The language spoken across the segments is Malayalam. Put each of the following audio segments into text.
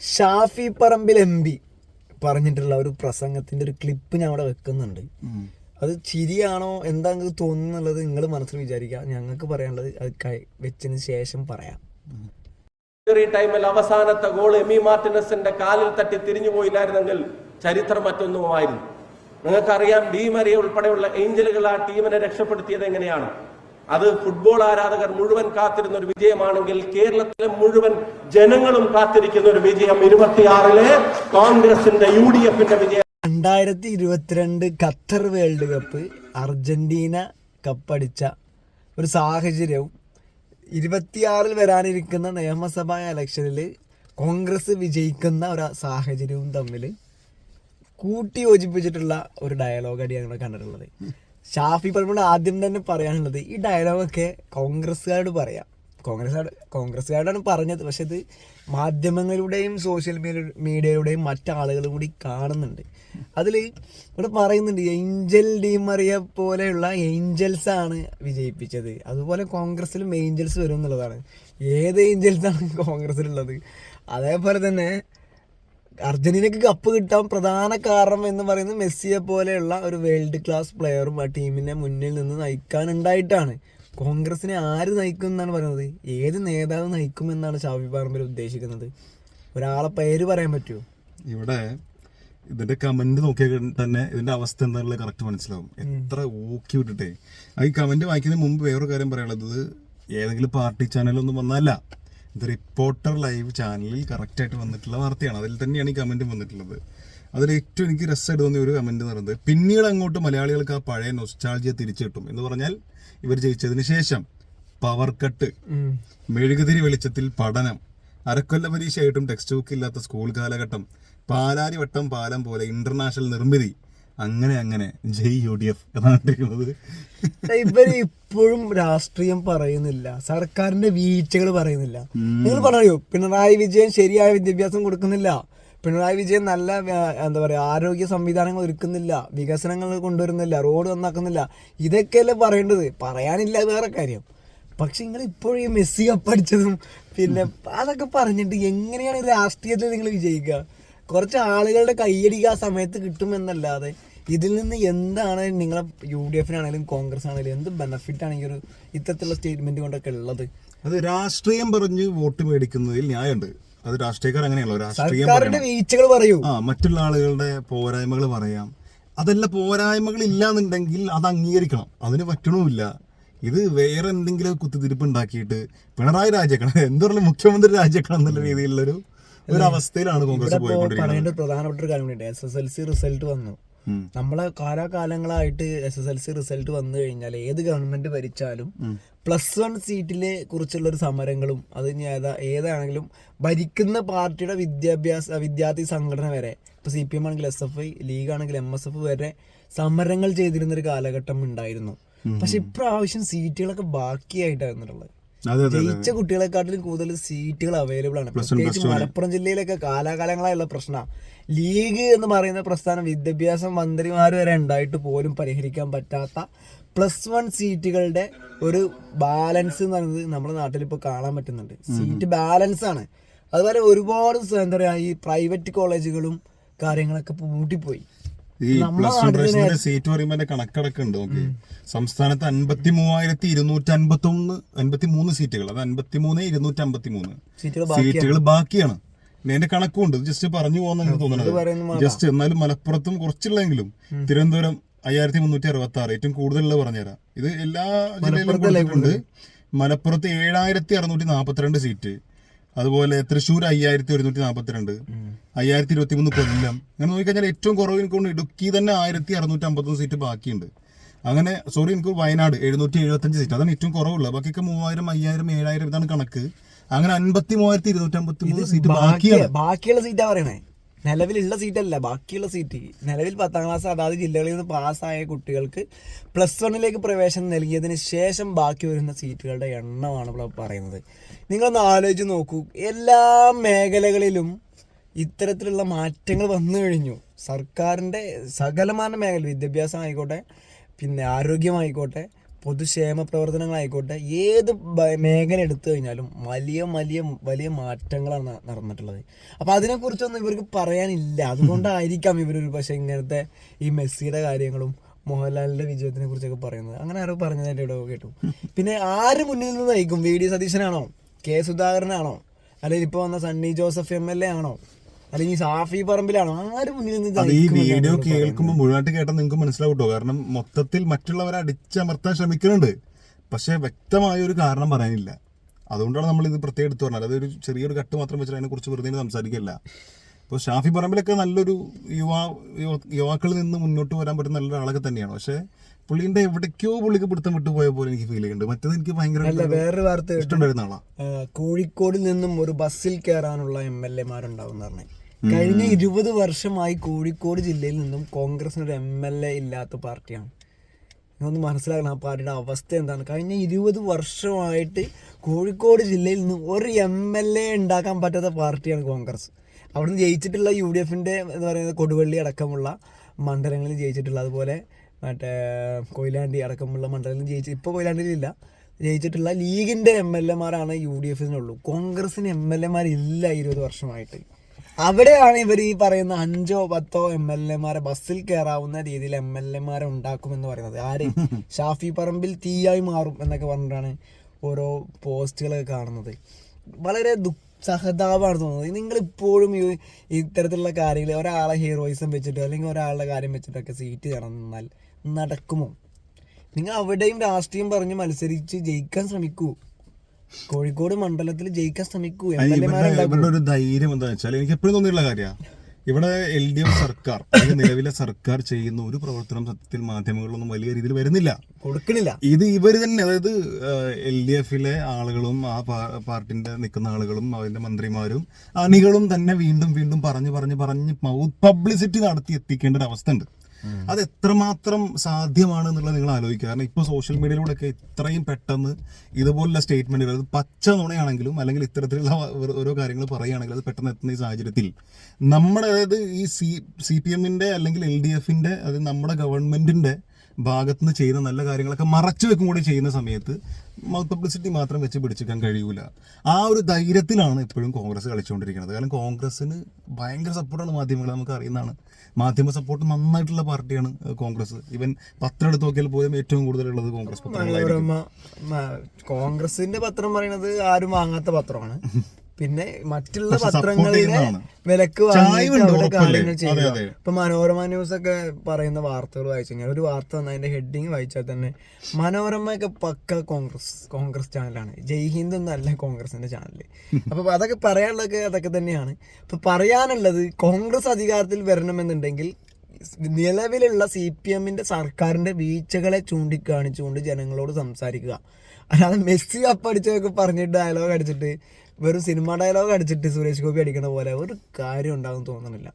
ഷാഫി പറമ്പിൽ എം പി പറഞ്ഞിട്ടുള്ള ഒരു പ്രസംഗത്തിന്റെ ഒരു ക്ലിപ്പ് ഞാൻ അവിടെ വെക്കുന്നുണ്ട്. അത് ചിരിയാണോ എന്താ നിങ്ങൾക്ക് തോന്നുന്നുള്ളത് നിങ്ങൾ മനസ്സിൽ വിചാരിക്കുക. ഞങ്ങൾക്ക് പറയാനുള്ളത് അത് വെച്ചതിന് ശേഷം പറയാം. ടൈമിൽ അവസാനത്തെ ഗോൾ എമി മാർട്ടിനസിന്റെ കാലിൽ തട്ടി തിരിഞ്ഞു പോയില്ലായിരുന്നെങ്കിൽ ചരിത്രം മറ്റൊന്നുമായിരുന്നു. നിങ്ങൾക്കറിയാം ഡി മരിയ ഉൾപ്പെടെയുള്ള ഏഞ്ചലുകൾ ആ ടീമിനെ രക്ഷപ്പെടുത്തിയത് എങ്ങനെയാണ്? അത് ഫുട്ബോൾ ആരാധകർ മുഴുവൻ കാത്തിരുന്ന ഒരു വിജയമാണെങ്കിൽ കേരളത്തിലെ മുഴുവൻ ജനങ്ങളും കാത്തിരിക്കുന്ന ഒരു വിജയം ഇരുപത്തിയാറിലെ കോൺഗ്രസിന്റെ യു ഡി എഫിന്റെ വിജയം. രണ്ടായിരത്തി ഇരുപത്തിരണ്ട് ഖത്തർ വേൾഡ് കപ്പ് അർജന്റീന കപ്പടിച്ച ഒരു സാഹചര്യവും ഇരുപത്തിയാറിൽ വരാനിരിക്കുന്ന നിയമസഭാ ഇലക്ഷനിൽ കോൺഗ്രസ് വിജയിക്കുന്ന ഒരു സാഹചര്യവും തമ്മിൽ കൂട്ടി യോജിപ്പിച്ചിട്ടുള്ള ഒരു ഡയലോഗ് അടിയാണ് ഇവിടെ കണ്ടിട്ടുള്ളത്. ഷാഫി പറമ്പിൾ ആദ്യം തന്നെ പറയാനുള്ളത് ഈ ഡയലോഗൊക്കെ കോൺഗ്രസ്സുകാരോട് പറയാം. കോൺഗ്രസ് കോൺഗ്രസ്സുകാരോടാണ് പറഞ്ഞത്. പക്ഷെ ഇത് മാധ്യമങ്ങളിലൂടെയും സോഷ്യൽ മീഡിയ മീഡിയയിലൂടെയും മറ്റാളുകളും കൂടി കാണുന്നുണ്ട്. അതിൽ ഇവിടെ പറയുന്നുണ്ട് ഏഞ്ചൽ ഡീമറിയ പോലെയുള്ള ഏഞ്ചൽസ് ആണ് വിജയിപ്പിച്ചത്. അതുപോലെ കോൺഗ്രസ്സിലും ഏഞ്ചൽസ് വരും എന്നുള്ളതാണ്. ഏത് ഏഞ്ചൽസാണ് കോൺഗ്രസ്സിലുള്ളത്? അതേപോലെ തന്നെ അർജന്റീനക്ക് കപ്പ് കിട്ടാൻ പ്രധാന കാരണം എന്ന് പറയുന്നത് മെസ്സിയെ പോലെയുള്ള ഒരു വേൾഡ് ക്ലാസ് പ്ലെയറും ആ ടീമിനെ മുന്നിൽ നിന്ന് നയിക്കാനുണ്ടായിട്ടാണ് കോൺഗ്രസിനെ ആര് നയിക്കും എന്നാണ് പറയുന്നത്? ഏത് നേതാവ് നയിക്കും എന്നാണ് ഷാഫി പറമ്പിൽ ഉദ്ദേശിക്കുന്നത്? ഒരാളെ പേര് പറയാൻ പറ്റുമോ ഇവിടെ ഇതിന്റെ കമന്റ് നോക്കിയാൽ തന്നെ ഇതിന്റെ അവസ്ഥ എന്താണെന്നുള്ളത് കറക്റ്റ് മനസ്സിലാവും. എത്ര ഊക്കി വിട്ടിട്ടേ. ഈ കമന്റ് വായിക്കുന്നതിന് മുമ്പ് വേറൊരു കാര്യം പറയാനുള്ളത് ഏതെങ്കിലും പാർട്ടി ചാനലൊന്നും വന്നല്ല ഇത് റിപ്പോർട്ടർ ലൈവ് ചാനലിൽ കറക്റ്റായിട്ട് വന്നിട്ടുള്ള വാർത്തയാണ്. അതിൽ തന്നെയാണ് ഈ കമന്റ് വന്നിട്ടുള്ളത്. അതിൽ ഏറ്റവും എനിക്ക് രസമായിട്ട് തോന്നിയ ഒരു കമന്റ് എന്ന് പറയുന്നത് പിന്നീട് അങ്ങോട്ട് മലയാളികൾക്ക് ആ പഴയ നൊസ്റ്റാൾജിയ തിരിച്ചു കിട്ടും. എന്ന് പറഞ്ഞാൽ ഇവർ ജയിച്ചതിന് ശേഷം പവർ കട്ട് മെഴുകുതിരി വെളിച്ചത്തിൽ പഠനം അരക്കൊല്ല പരീക്ഷയായിട്ടും ടെക്സ്റ്റ് ബുക്ക് ഇല്ലാത്ത സ്കൂൾ കാലഘട്ടം പാലാരിവട്ടം പാലം പോലെ ഇന്റർനാഷണൽ നിർമ്മിതി അങ്ങനെ അങ്ങനെ. ജയ് യു ഡി എഫ് എന്നാണ് ഇവർ ഇപ്പോഴും രാഷ്ട്രീയം പറയുന്നില്ല. സർക്കാരിന്റെ വീഴ്ചകൾ പറയുന്നില്ല. നിങ്ങൾ പറയോ പിണറായി വിജയൻ ശരിയായ വിദ്യാഭ്യാസം കൊടുക്കുന്നില്ല. പിണറായി വിജയൻ നല്ല എന്താ പറയാ ആരോഗ്യ സംവിധാനങ്ങൾ ഒരുക്കുന്നില്ല. വികസനങ്ങൾ കൊണ്ടുവരുന്നില്ല. റോഡ് നന്നാക്കുന്നില്ല. ഇതൊക്കെയല്ലേ പറയേണ്ടത്? പറയാനില്ല വേറെ കാര്യം. പക്ഷെ നിങ്ങൾ ഇപ്പോഴും ഈ മെസ്സി കപ്പടിച്ചതും പിന്നെ അതൊക്കെ പറഞ്ഞിട്ട് എങ്ങനെയാണ് രാഷ്ട്രീയത്തിൽ നിങ്ങൾ വിജയിക്കുക? കുറച്ച് ആളുകളുടെ കയ്യടിക്ക് ആ സമയത്ത് കിട്ടുമെന്നല്ലാതെ ഇതിൽ നിന്ന് എന്താണ് നിങ്ങളെ യു ഡി എഫിനാണെങ്കിലും കോൺഗ്രസ് ആണെങ്കിലും എന്ത് ബെനഫിറ്റ് ആണ് ഈ ഒരു ഇത്തരത്തിലുള്ള സ്റ്റേറ്റ്മെന്റ് കൊണ്ടൊക്കെ ഉള്ളത്? അത് രാഷ്ട്രീയം പറഞ്ഞ് വോട്ട് മേടിക്കുന്നതിൽ ന്യായമുണ്ട്. അത് രാഷ്ട്രീയക്കാർ അങ്ങനെയല്ലോ രാഷ്ട്രീയം വീഴ്ചകൾ പറയൂ. ആ മറ്റുള്ള ആളുകളുടെ പോരായ്മകൾ പറയാം. അതല്ല പോരായ്മകൾ ഇല്ലാന്നുണ്ടെങ്കിൽ അത് അംഗീകരിക്കണം. അതിന് പറ്റണമില്ല ഇത് വേറെ എന്തെങ്കിലും കുത്തിത്തിരിപ്പ് ഉണ്ടാക്കിയിട്ട് പിണറായി രാജേക്കണം എന്തുള്ള മുഖ്യമന്ത്രി രാജേക്കണം എന്നുള്ള രീതിയിലുള്ള ഒരു അവസ്ഥയിലാണ് കോൺഗ്രസ് പോയിക്കൊണ്ടിരിക്കുന്നത്. പ്രധാനപ്പെട്ട ഒരു കാര്യമുണ്ട് S S L C result വന്നു. നമ്മളെ കാലാകാലങ്ങളായിട്ട് S S L C result വന്നു കഴിഞ്ഞാൽ ഏത് ഗവൺമെന്റ് ഭരിച്ചാലും പ്ലസ് വൺ സീറ്റിലെ കുറിച്ചുള്ള ഒരു സമരങ്ങളും അത് ഏതാ ഏതാണെങ്കിലും ഭരിക്കുന്ന പാർട്ടിയുടെ വിദ്യാഭ്യാസ വിദ്യാർത്ഥി സംഘടന വരെ ഇപ്പൊ സി പി എം ആണെങ്കിൽ എസ് എഫ് ഐ ലീഗ് ആണെങ്കിൽ എം എസ് എഫ് വരെ സമരങ്ങൾ ചെയ്തിരുന്ന ഒരു കാലഘട്ടം ഉണ്ടായിരുന്നു. പക്ഷെ ഇപ്രാവശ്യം സീറ്റുകളൊക്കെ ബാക്കിയായിട്ടായിരുന്നുള്ളത് ജയിച്ച കുട്ടികളെക്കാട്ടിലും കൂടുതൽ സീറ്റുകൾ അവൈലബിൾ ആണ്. പ്രത്യേകിച്ച് മലപ്പുറം ജില്ലയിലൊക്കെ കാലാകാലങ്ങളായുള്ള പ്രശ്നമാണ് ലീഗ് എന്ന് പറയുന്ന പ്രസ്ഥാനം വിദ്യാഭ്യാസ മന്ത്രിമാർ വരെ ഉണ്ടായിട്ട് പോലും പരിഹരിക്കാൻ പറ്റാത്ത പ്ലസ് വൺ സീറ്റുകളുടെ ഒരു ബാലൻസ് എന്ന് പറയുന്നത് നമ്മുടെ നാട്ടിൽ ഇപ്പോൾ കാണാൻ പറ്റുന്നുണ്ട്. സീറ്റ് ബാലൻസ് ആണ്. അതുപോലെ ഒരുപാട് എന്താ പറയുക ഈ പ്രൈവറ്റ് കോളേജുകളും കാര്യങ്ങളൊക്കെ പൂട്ടിപ്പോയി. ഈ പ്ലസ് ടു പ്രവേശനത്തിന്റെ സീറ്റ് പറയുമ്പോൾ അതിന്റെ കണക്കടക്കം ഉണ്ട് നോക്കി സംസ്ഥാനത്ത് അൻപത്തി മൂവായിരത്തി ഇരുന്നൂറ്റി അൻപത്തി ഒന്ന് അൻപത്തി മൂന്ന് സീറ്റുകൾ അത് അൻപത്തി മൂന്ന് ഇരുന്നൂറ്റി അമ്പത്തി മൂന്ന് സീറ്റുകൾ ബാക്കിയാണ് എന്റെ കണക്കുണ്ട് ജസ്റ്റ് പറഞ്ഞു പോകുന്ന എനിക്ക് തോന്നുന്നത്. ജസ്റ്റ് എന്നാലും മലപ്പുറത്തും കുറച്ചുള്ളെങ്കിലും തിരുവനന്തപുരം അയ്യായിരത്തി മുന്നൂറ്റി അറുപത്തി ആറ് ഏറ്റവും കൂടുതലുള്ള പറഞ്ഞുതരാം. ഇത് എല്ലാ ജില്ലയിലും ഉണ്ട് മലപ്പുറത്ത് ഏഴായിരത്തി അറുന്നൂറ്റി നാൽപ്പത്തിരണ്ട് സീറ്റ് അതുപോലെ തൃശ്ശൂർ അയ്യായിരത്തി ഒരുന്നൂറ്റി നാൽപ്പത്തിരണ്ട് അയ്യായിരത്തി ഇരുപത്തി മൂന്ന് കൊല്ലം. അങ്ങനെ നോക്കിക്കഴിഞ്ഞാൽ ഏറ്റവും കുറവ് എനിക്ക് ഇടുക്കി തന്നെ ആയിരത്തി അറുന്നൂറ്റി അമ്പത്തൊന്ന് സീറ്റ് ബാക്കിയുണ്ട്. അങ്ങനെ സോറി എനിക്ക് വയനാട് എഴുന്നൂറ്റി എഴുപത്തഞ്ച് സീറ്റ്. അതാണ് ഏറ്റവും കുറവുള്ളത്. ബാക്കിയൊക്കെ മൂവായിരം അയ്യായിരം ഏഴായിരം ഇതാണ് കണക്ക്. അങ്ങനെ അൻപത്തി മൂവായിരത്തി ഇരുന്നൂറ്റി അമ്പത്തി മൂന്ന് സീറ്റ് ബാക്കിയാണ്. ബാക്കിയുള്ള സീറ്റാ പറയണേ. നിലവിലുള്ള സീറ്റല്ല ബാക്കിയുള്ള സീറ്റ് നിലവിൽ പത്താം ക്ലാസ് അതാത് ജില്ലകളിൽ നിന്ന് പാസ്സായ കുട്ടികൾക്ക് പ്ലസ് വണ്ണിലേക്ക് പ്രവേശനം നൽകിയതിന് ശേഷം ബാക്കി വരുന്ന സീറ്റുകളുടെ എണ്ണമാണ് പറയുന്നത്. നിങ്ങളൊന്ന് ആലോചിച്ച് നോക്കൂ. എല്ലാ മേഖലകളിലും ഇത്തരത്തിലുള്ള മാറ്റങ്ങൾ വന്നു കഴിഞ്ഞു. സർക്കാരിന്റെ സകലമാന മേഖല വിദ്യാഭ്യാസം ആയിക്കോട്ടെ പിന്നെ ആരോഗ്യമായിക്കോട്ടെ പൊതുക്ഷേമ പ്രവർത്തനങ്ങളായിക്കോട്ടെ ഏത് മേഖല എടുത്തു കഴിഞ്ഞാലും വലിയ വലിയ വലിയ മാറ്റങ്ങളാണ് നടന്നിട്ടുള്ളത്. അപ്പോൾ അതിനെക്കുറിച്ചൊന്നും ഇവർക്ക് പറയാനില്ല. അതുകൊണ്ടായിരിക്കാം ഇവർ ഒരു പക്ഷേ ഇങ്ങനത്തെ ഈ മെസ്സിയുടെ കാര്യങ്ങളും മോഹൻലാലിന്റെ വിജയത്തിനെ കുറിച്ചൊക്കെ പറയുന്നത്. അങ്ങനെ ആരോ പറഞ്ഞതായിട്ട് ഇവിടെ കേട്ടു. പിന്നെ ആര് മുന്നിൽ നിന്ന് നയിക്കും? വി. ഡി. സതീശനാണോ? കെ. സുധാകരനാണോ? അല്ലെങ്കിൽ ഇപ്പോൾ വന്ന Sunny Joseph M L A ആണോ? അല്ലെങ്കിൽ സാഫി പറമ്പിലാണ് ആരും മുന്നിൽ നിന്ന് ഈ വീഡിയോ കേൾക്കുമ്പോൾ മുഴുവനായിട്ട് കേട്ടാൽ നിങ്ങൾക്ക് മനസ്സിലാവട്ടോ കാരണം മൊത്തത്തിൽ മറ്റുള്ളവരെ അടിച്ചമർത്താൻ ശ്രമിക്കുന്നുണ്ട്. പക്ഷെ വ്യക്തമായ ഒരു കാരണം പറയാനില്ല. അതുകൊണ്ടാണ് നമ്മൾ ഇത് പ്രത്യേകം എടുത്തു പറഞ്ഞത്. അതൊരു ചെറിയൊരു കട്ട് മാത്രം വെച്ചിട്ട് അതിനെ കുറിച്ച് വെറുതെ സംസാരിക്കില്ല. ഇപ്പോൾ ഷാഫി പറമ്പിലൊക്കെ നല്ലൊരു യുവാ യുവ- യുവാക്കളിൽ നിന്ന് മുന്നോട്ട് വരാൻ പറ്റുന്ന നല്ലൊരു ആളൊക്കെ തന്നെയാണ്. പക്ഷെ പുള്ളിന്റെ എവിടേക്കോ പുള്ളിക്ക് പിടുത്തം വിട്ടു പോയ പോലെ എനിക്ക് ഫീൽ ചെയ്യുന്നുണ്ട്. മറ്റേത് എനിക്ക് ഭയങ്കര വേറൊരു വാർത്ത. ഇഷ്ടമുണ്ടായിരുന്ന കോഴിക്കോടിൽ നിന്നും ഒരു ബസ്സിൽ കയറാനുള്ള എം എൽ എമാരുണ്ടാവും പറഞ്ഞു. കഴിഞ്ഞ ഇരുപത് വർഷമായി കോഴിക്കോട് ജില്ലയിൽ നിന്നും കോൺഗ്രസിന് ഒരു എം എൽ എ ഇല്ലാത്ത പാർട്ടിയാണ്. ഒന്ന് മനസ്സിലാക്കണം ആ പാർട്ടിയുടെ അവസ്ഥ എന്താണ്. കഴിഞ്ഞ ഇരുപത് വർഷമായിട്ട് കോഴിക്കോട് ജില്ലയിൽ നിന്ന് ഒരു എം എൽ എ ഉണ്ടാക്കാൻ പറ്റാത്ത പാർട്ടിയാണ് കോൺഗ്രസ്. അവിടുന്ന് ജയിച്ചിട്ടുള്ള യു ഡി എഫിന്റെ എന്ന് പറയുന്നത് കൊടുവള്ളി അടക്കമുള്ള മണ്ഡലങ്ങളിൽ ജയിച്ചിട്ടുള്ള അതുപോലെ മറ്റേ കൊയിലാണ്ടി അടക്കമുള്ള മണ്ഡലങ്ങളിൽ ജയിച്ചു ഇപ്പോൾ കൊയിലാണ്ടിയിലില്ല ജയിച്ചിട്ടുള്ള ലീഗിന്റെ എം എൽ എമാരാണ് യു ഡി എഫിനുള്ളൂ. കോൺഗ്രസിന് എം എൽ എമാരില്ല ഇരുപത് വർഷമായിട്ട്. അവിടെയാണ് ഇവർ ഈ പറയുന്ന അഞ്ചോ പത്തോ എം എൽ എമാരെ ബസ്സിൽ കയറാവുന്ന രീതിയിൽ എം എൽ എമാരെ ഉണ്ടാക്കുമെന്ന് പറയുന്നത്. ആര്? ഷാഫി പറമ്പിൽ തീയായി മാറും എന്നൊക്കെ പറഞ്ഞിട്ടാണ് ഓരോ പോസ്റ്റുകളൊക്കെ കാണുന്നത്. വളരെ സഹതാപമാണ് തോന്നുന്നത്. നിങ്ങൾ ഇപ്പോഴും ഈ ഇത്തരത്തിലുള്ള കാര്യങ്ങൾ ഒരാളെ ഹീറോയിസം വെച്ചിട്ട് അല്ലെങ്കിൽ ഒരാളുടെ കാര്യം വെച്ചിട്ടൊക്കെ സീറ്റ് നടന്നാൽ നടക്കുമോ? നിങ്ങൾ അവിടെയും രാഷ്ട്രീയം പറഞ്ഞ് മത്സരിച്ച് ജയിക്കാൻ ശ്രമിക്കൂ. കോഴിക്കോട് മണ്ഡലത്തിൽ ജയിക്കാൻ ശ്രമിക്കൂ. ഇവരുടെ ഒരു ധൈര്യം എന്താ വെച്ചാൽ എനിക്ക് എപ്പോഴും തോന്നിയിട്ടുള്ള കാര്യമാണ് ഇവിടെ എൽ ഡി എഫ് സർക്കാർ അല്ലെങ്കിൽ നിലവിലെ സർക്കാർ ചെയ്യുന്ന ഒരു പ്രവർത്തനം സത്യത്തിൽ മാധ്യമങ്ങളിലൊന്നും വലിയ രീതിയിൽ വരുന്നില്ല. കൊടുക്കണില്ല. ഇത് ഇവർ തന്നെ അതായത് എൽ ഡി എഫിലെ ആളുകളും ആ പാർട്ടിന്റെ നിൽക്കുന്ന ആളുകളും അതിന്റെ മന്ത്രിമാരും അണികളും തന്നെ വീണ്ടും വീണ്ടും പറഞ്ഞു പറഞ്ഞു പറഞ്ഞ് പബ്ലിസിറ്റി നടത്തി എത്തിക്കേണ്ട ഒരു അവസ്ഥ ഉണ്ട്. അത് എത്രമാത്രം സാധ്യമാണ് എന്നുള്ളത് നിങ്ങൾ ആലോചിക്കുക. കാരണം ഇപ്പോൾ സോഷ്യൽ മീഡിയയിലൂടെ ഒക്കെ ഇത്രയും പെട്ടെന്ന് ഇതുപോലുള്ള സ്റ്റേറ്റ്മെന്റുകൾ അത് പച്ച നുണയാണെങ്കിലും അല്ലെങ്കിൽ ഇത്തരത്തിലുള്ള ഓരോ- കാര്യങ്ങൾ പറയുകയാണെങ്കിൽ അത് പെട്ടെന്ന് എത്തുന്ന ഈ സാഹചര്യത്തിൽ നമ്മുടെ അതായത് ഈ സി സി പി എമ്മിന്റെ അല്ലെങ്കിൽ എൽ ഡി എഫിന്റെ അത് നമ്മുടെ ഗവൺമെന്റിന്റെ ഭാഗത്തുനിന്ന് ചെയ്യുന്ന നല്ല കാര്യങ്ങളൊക്കെ മറച്ചു വെക്കും കൂടി ചെയ്യുന്ന സമയത്ത് മൗത്ത് പബ്ലിസിറ്റി മാത്രം വെച്ച് പിടിച്ചിരിക്കാൻ കഴിയൂല. ആ ഒരു ധൈര്യത്തിലാണ് എപ്പോഴും കോൺഗ്രസ് കളിച്ചുകൊണ്ടിരിക്കുന്നത്. കാരണം കോൺഗ്രസ്സിന് ഭയങ്കര സപ്പോർട്ടാണ് മാധ്യമങ്ങൾ നമുക്ക് അറിയുന്നതാണ്. മാധ്യമ സപ്പോർട്ട് നന്നായിട്ടുള്ള പാർട്ടിയാണ് കോൺഗ്രസ്. ഇവൻ പത്രം എടുത്ത് നോക്കിയാൽ പോലും ഏറ്റവും കൂടുതലുള്ളത് കോൺഗ്രസ് പത്രങ്ങളായിരിക്കും. കോൺഗ്രസിന്റെ പത്രം പറയുന്നത് ആരും വാങ്ങാത്ത പത്രമാണ്. പിന്നെ മറ്റുള്ള പത്രങ്ങളിലെ. വിലക്ക് വാങ്ങിയിട്ട് കാര്യങ്ങൾ ചെയ്യുക. ഇപ്പൊ മനോരമ ന്യൂസ് ഒക്കെ പറയുന്ന വാർത്തകൾ വായിച്ചു കഴിഞ്ഞാൽ ഒരു വാർത്ത വന്ന അതിന്റെ ഹെഡിങ് വായിച്ചാൽ തന്നെ മനോരമയൊക്കെ പക്ക കോൺഗ്രസ് കോൺഗ്രസ് ചാനലാണ്. ജയ് ഹിന്ദ് എന്നല്ല കോൺഗ്രസിന്റെ ചാനൽ അപ്പൊ അതൊക്കെ പറയാനുള്ളതൊക്കെ അതൊക്കെ തന്നെയാണ്. ഇപ്പൊ പറയാനുള്ളത് കോൺഗ്രസ് അധികാരത്തിൽ വരണമെന്നുണ്ടെങ്കിൽ നിലവിലുള്ള സി പി എമ്മിന്റെ സർക്കാരിന്റെ വീഴ്ചകളെ ചൂണ്ടിക്കാണിച്ചുകൊണ്ട് ജനങ്ങളോട് സംസാരിക്കുക. അല്ലാതെ മെസ്സി അപ്പടിച്ചൊക്കെ പറഞ്ഞിട്ട് ഡയലോഗ് അടിച്ചിട്ട് വെറും സിനിമ ഡയലോഗ് അടിച്ചിട്ട് സുരേഷ് ഗോപി അടിക്കണ പോലെ ഒരു കാര്യം ഉണ്ടാകും തോന്നുന്നില്ല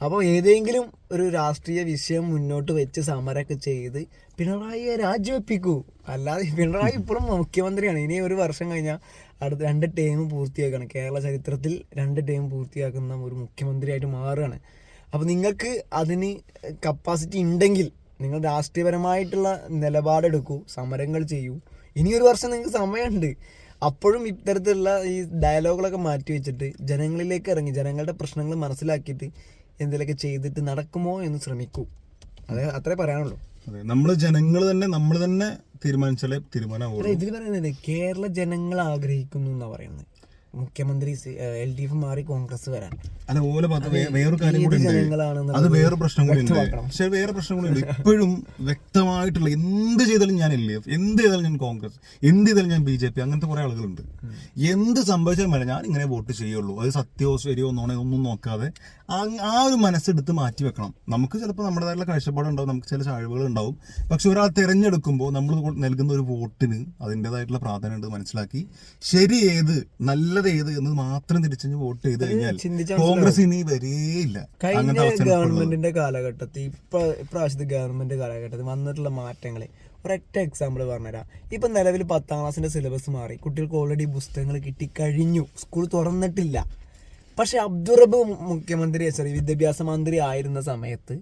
അപ്പോൾ ഏതെങ്കിലും ഒരു രാഷ്ട്രീയ വിഷയം മുന്നോട്ട് വെച്ച് സമരമൊക്കെ ചെയ്ത് പിണറായിയെ രാജിവെപ്പിക്കൂ. അല്ലാതെ പിണറായി ഇപ്പോഴും മുഖ്യമന്ത്രിയാണ്. ഇനി ഒരു വർഷം കഴിഞ്ഞാൽ അടുത്ത രണ്ട് ടേം പൂർത്തിയാക്കുകയാണ് കേരള ചരിത്രത്തിൽ രണ്ട് ടേം പൂർത്തിയാക്കുന്ന ഒരു മുഖ്യമന്ത്രിയായിട്ട് മാറുകയാണ്. അപ്പോൾ നിങ്ങൾക്ക് അതിന് കപ്പാസിറ്റി ഉണ്ടെങ്കിൽ നിങ്ങൾ രാഷ്ട്രീയപരമായിട്ടുള്ള നിലപാടെടുക്കൂ സമരങ്ങൾ ചെയ്യൂ. ഇനി ഒരു വർഷം നിങ്ങൾക്ക് സമയമുണ്ട്. അപ്പോഴും ഇത്തരത്തിലുള്ള ഈ ഡയലോഗുകളൊക്കെ മാറ്റി വെച്ചിട്ട് ജനങ്ങളിലേക്ക് ഇറങ്ങി ജനങ്ങളുടെ പ്രശ്നങ്ങൾ മനസ്സിലാക്കിയിട്ട് എന്തെങ്കിലുമൊക്കെ ചെയ്തിട്ട് നടക്കുമോ എന്ന് ശ്രമിക്കൂ. അത് അത്രേ പറയാനുള്ളൂ. അതെ നമ്മൾ ജനങ്ങൾ തന്നെ നമ്മൾ തന്നെ തീരുമാനിച്ചാലേ തീരുമാനം ഇതിൽ പറയുന്നത് കേരള ജനങ്ങൾ ആഗ്രഹിക്കുന്നു എന്നാണ് പറയുന്നത്. മുഖ്യമന്ത്രി എൽ ഡി എഫ് മാറി കോൺഗ്രസ് വരാൻ. അല്ല ഓല വേറൊരു കാര്യം കൂടി അത് വേറെ പ്രശ്നം കൂടി ഉണ്ട്. പക്ഷെ വേറെ പ്രശ്നം കൂടി ഉണ്ട് ഇപ്പോഴും വ്യക്തമായിട്ടുള്ള എന്ത് ചെയ്താലും ഞാൻ എൽ ഡി എഫ് എന്ത് ചെയ്താലും ഞാൻ കോൺഗ്രസ് എന്ത് ചെയ്താലും ഞാൻ ബി ജെ പി അങ്ങനത്തെ കുറെ ആളുകളുണ്ട്. എന്ത് സംഭവിച്ചാലും വേണം ഞാൻ ഇങ്ങനെ വോട്ട് ചെയ്യുള്ളൂ. അത് സത്യമോ ശരിയോ നോണോ ഒന്നും നോക്കാതെ ആ- ഒരു മനസ്സെടുത്ത് മാറ്റി വെക്കണം. നമുക്ക് ചിലപ്പോൾ നമ്മുടേതായിട്ടുള്ള കാഴ്ചപ്പാടുണ്ടാവും നമുക്ക് ചില ചാഴ്വുകൾ ഉണ്ടാവും പക്ഷെ ഒരാൾ തിരഞ്ഞെടുക്കുമ്പോൾ നമ്മൾ നൽകുന്ന ഒരു വോട്ടിന് അതിന്റെതായിട്ടുള്ള പ്രാധാന്യം ഉണ്ട് മനസ്സിലാക്കി. ശരി ഏത് നല്ലത് ഏത് എന്ന് മാത്രം തിരിച്ചു വോട്ട് ചെയ്ത് കഴിഞ്ഞാൽ കോൺഗ്രസ് ഇനി വരേയില്ല കഴിഞ്ഞ. ഗവൺമെന്റിന്റെ കാലഘട്ടത്തിൽ ഇപ്പൊ ഇപ്രാവശ്യത്തെ ഗവൺമെന്റ് കാലഘട്ടത്തിൽ വന്നിട്ടുള്ള മാറ്റങ്ങൾ ഒരൊറ്റ എക്സാമ്പിൾ പറഞ്ഞുതരാം. ഇപ്പൊ നിലവിൽ പത്താം ക്ലാസിന്റെ സിലബസ് മാറി. കുട്ടികൾക്ക് ഓൾറെഡി പുസ്തകങ്ങൾ കിട്ടി കഴിഞ്ഞു സ്കൂൾ തുറന്നിട്ടില്ല. പക്ഷെ അബ്ദുറബ് മുഖ്യമന്ത്രി സോറി വിദ്യാഭ്യാസ മന്ത്രി ആയിരുന്ന സമയത്ത്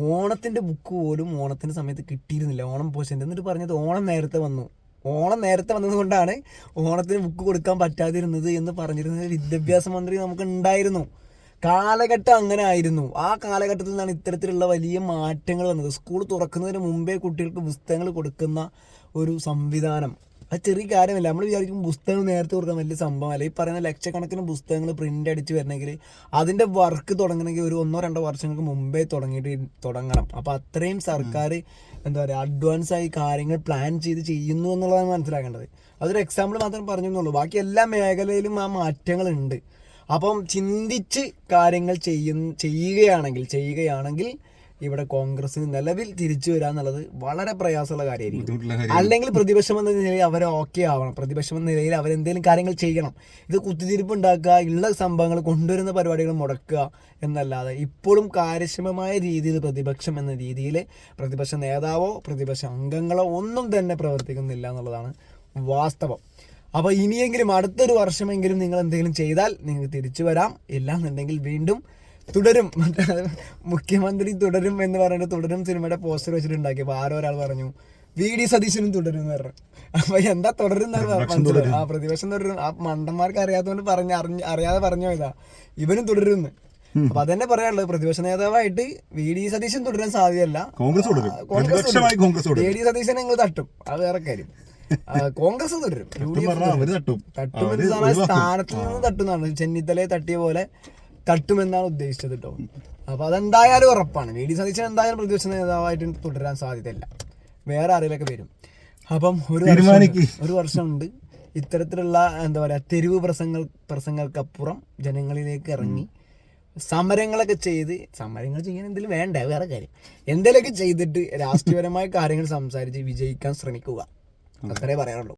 ഓണത്തിന്റെ ബുക്ക് പോലും ഓണത്തിന്റെ സമയത്ത് കിട്ടിയിരുന്നില്ല. ഓണം പോസ്റ്റ് എന്നിട്ട് പറഞ്ഞത് ഓണം നേരത്തെ വന്നു. ഓണം നേരത്തെ വന്നത് കൊണ്ടാണ് ഓണത്തിന് ബുക്ക് കൊടുക്കാൻ പറ്റാതിരുന്നത് എന്ന് പറഞ്ഞിരുന്നത് വിദ്യാഭ്യാസ മന്ത്രി നമുക്ക് ഉണ്ടായിരുന്നു കാലഘട്ടം അങ്ങനെ ആയിരുന്നു. ആ കാലഘട്ടത്തിൽ നിന്നാണ് ഇത്തരത്തിലുള്ള വലിയ മാറ്റങ്ങൾ വന്നത്. സ്കൂൾ തുറക്കുന്നതിന് മുമ്പേ കുട്ടികൾക്ക് പുസ്തകങ്ങൾ കൊടുക്കുന്ന ഒരു സംവിധാനം. അത് ചെറിയ കാര്യമല്ല. നമ്മൾ വിചാരിക്കും പുസ്തകങ്ങൾ നേരത്തെ കൊടുക്കാൻ വലിയ സംഭവമല്ല. ഈ പറയുന്ന ലക്ഷക്കണക്കിന് പുസ്തകങ്ങൾ പ്രിന്റ് അടിച്ച് വരണമെങ്കിൽ അതിന്റെ വർക്ക് തുടങ്ങണമെങ്കിൽ ഒരു ഒന്നോ രണ്ടോ വർഷങ്ങൾക്ക് മുമ്പേ തുടങ്ങിയിട്ട് തുടങ്ങണം. അപ്പോൾ അത്രയും സർക്കാർ എന്താ പറയുക അഡ്വാൻസ് ആയി കാര്യങ്ങൾ പ്ലാൻ ചെയ്ത് ചെയ്യുന്നു എന്നുള്ളതാണ് മനസ്സിലാക്കേണ്ടത്. അതൊരു എക്സാമ്പിൾ മാത്രം പറഞ്ഞു എന്നുള്ളൂ ബാക്കി എല്ലാ മേഖലയിലും ആ മാറ്റങ്ങളുണ്ട്. അപ്പം ചിന്തിച്ച് കാര്യങ്ങൾ ചെയ്യുന്ന ചെയ്യുകയാണെങ്കിൽ ചെയ്യുകയാണെങ്കിൽ ഇവിടെ കോൺഗ്രസിന് നിലവിൽ തിരിച്ചു വരിക എന്നുള്ളത് വളരെ പ്രയാസമുള്ള കാര്യമായിരിക്കും. അല്ലെങ്കിൽ പ്രതിപക്ഷം എന്ന നിലയിൽ അവർ ഓക്കെ ആവണം. പ്രതിപക്ഷം എന്ന നിലയിൽ അവരെന്തെങ്കിലും കാര്യങ്ങൾ ചെയ്യണം. ഇത് കുത്തിത്തിരിപ്പ് ഉണ്ടാക്കുക ഉള്ള സംഭവങ്ങൾ കൊണ്ടുവരുന്ന പരിപാടികൾ മുടക്കുക എന്നല്ലാതെ ഇപ്പോഴും കാര്യക്ഷമമായ രീതിയിൽ പ്രതിപക്ഷം എന്ന രീതിയിൽ പ്രതിപക്ഷ നേതാവോ പ്രതിപക്ഷ അംഗങ്ങളോ ഒന്നും തന്നെ പ്രവർത്തിക്കുന്നില്ല എന്നുള്ളതാണ് വാസ്തവം. അപ്പോൾ ഇനിയെങ്കിലും അടുത്തൊരു വർഷമെങ്കിലും നിങ്ങൾ എന്തെങ്കിലും ചെയ്താൽ നിങ്ങൾക്ക് തിരിച്ചു വരാം. ഇല്ലാന്നുണ്ടെങ്കിൽ വീണ്ടും തുടരും. മുഖ്യമന്ത്രി തുടരും എന്ന് പറഞ്ഞിട്ട് തുടരും സിനിമയുടെ പോസ്റ്റർ വെച്ചിട്ടുണ്ടാക്കി അപ്പോൾ ആരോ ഒരാൾ പറഞ്ഞു വി. ഡി. സതീശനും തുടരും എന്ന് പറഞ്ഞു. അപ്പൊ എന്താ തുടരും ആ പ്രതിപക്ഷം തുടരും. ആ മണ്ടന്മാർക്ക് അറിയാത്തതുകൊണ്ട് പറഞ്ഞ അറിഞ്ഞ് അറിയാതെ പറഞ്ഞു ഇതാ. ഇവനും തുടരും അപ്പൊ അതന്നെ പറയാനുള്ളത്. പ്രതിപക്ഷ നേതാവായിട്ട് വി. ഡി. സതീശൻ തുടരാൻ സാധ്യതയല്ല. കോൺഗ്രസ് വി. ഡി. സതീശനെ നിങ്ങൾ തട്ടും. അത് വേറെ കാര്യം. കോൺഗ്രസ് തുടരും. യു. ഡി. എഫ് തട്ടും. സ്ഥാനത്ത് നിന്ന് തട്ടുന്നതാണ്. ചെന്നിത്തലയെ തട്ടിയ പോലെ തട്ടുമെന്നാണ് ഉദ്ദേശിച്ചത് കേട്ടോ അപ്പൊ അതെന്തായാലും ഉറപ്പാണ്. വി ഡി സതീശൻ എന്തായാലും പ്രതിപക്ഷ നേതാവായിട്ട് തുടരാൻ സാധ്യതയില്ല. വേറെ ആരെങ്കിലൊക്കെ വരും. അപ്പം ഒരു. ഒരു വർഷമുണ്ട്. ഇത്തരത്തിലുള്ള എന്താ പറയാ തെരുവ് പ്രസംഗ പ്രസംഗങ്ങൾക്കപ്പുറം ജനങ്ങളിലേക്ക് ഇറങ്ങി സമരങ്ങളൊക്കെ ചെയ്ത് സമരങ്ങൾ ചെയ്യാൻ എന്തെങ്കിലും വേണ്ട? വേറെ കാര്യം. എന്തെങ്കിലുമൊക്കെ ചെയ്തിട്ട് രാഷ്ട്രീയപരമായ കാര്യങ്ങൾ സംസാരിച്ച് വിജയിക്കാൻ ശ്രമിക്കുക. അത്രേ പറയാനുള്ളൂ.